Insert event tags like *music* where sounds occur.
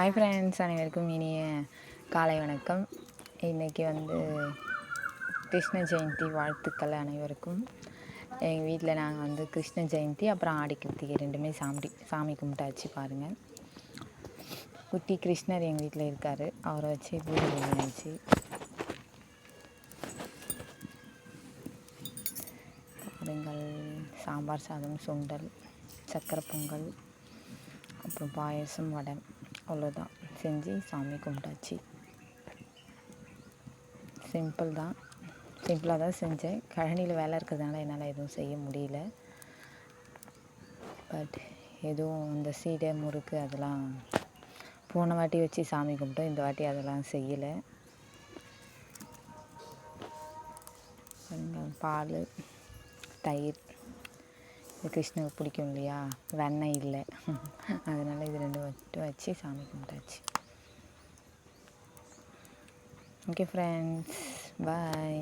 Hi friends அனைவருக்கும் இனிய காலை வணக்கம். இன்றைக்கி வந்து கிருஷ்ண ஜெயந்தி வாழ்த்துக்கள் அனைவருக்கும். எங்கள் வீட்டில் நாங்கள் வந்து கிருஷ்ண ஜெயந்தி அப்புறம் ஆடி கிருத்திகை ரெண்டுமே சாமி சாமி கும்பிட்டாச்சு பாருங்கள் குட்டி கிருஷ்ணர் எங்கள் வீட்டில் இருக்கார். அவரை வச்சு பூஜை பண்ணியாச்சு. பாருங்கள் சாம்பார் சாதம் சுண்டல் சக்கரை பொங்கல் அப்புறம் பாயசம் வடை. அவ்வளோதான். செஞ்சு சாமி கும்பிட்டாச்சு. சிம்பிள் தான். சிம்பிளாக தான் செஞ்சேன். கழனியில் வேலை இருக்கிறதுனால என்னால் எதுவும் செய்ய முடியல. பட் எதுவும் இந்த சீடை முறுக்கு அதெல்லாம் போன வாட்டி வச்சு சாமி கும்பிட்டோம். இந்த வாட்டி அதெல்லாம் செய்யலை. பால் தயிர். இது கிருஷ்ணனுக்கு பிடிக்கும் இல்லையா? வெண்ணெய் இல்லை. *laughs* அதனால் இது ரெண்டும் வச்சு வச்சு சாமி கும்பிட்டாச்சு ஓகே ஃப்ரெண்ட்ஸ் பாய்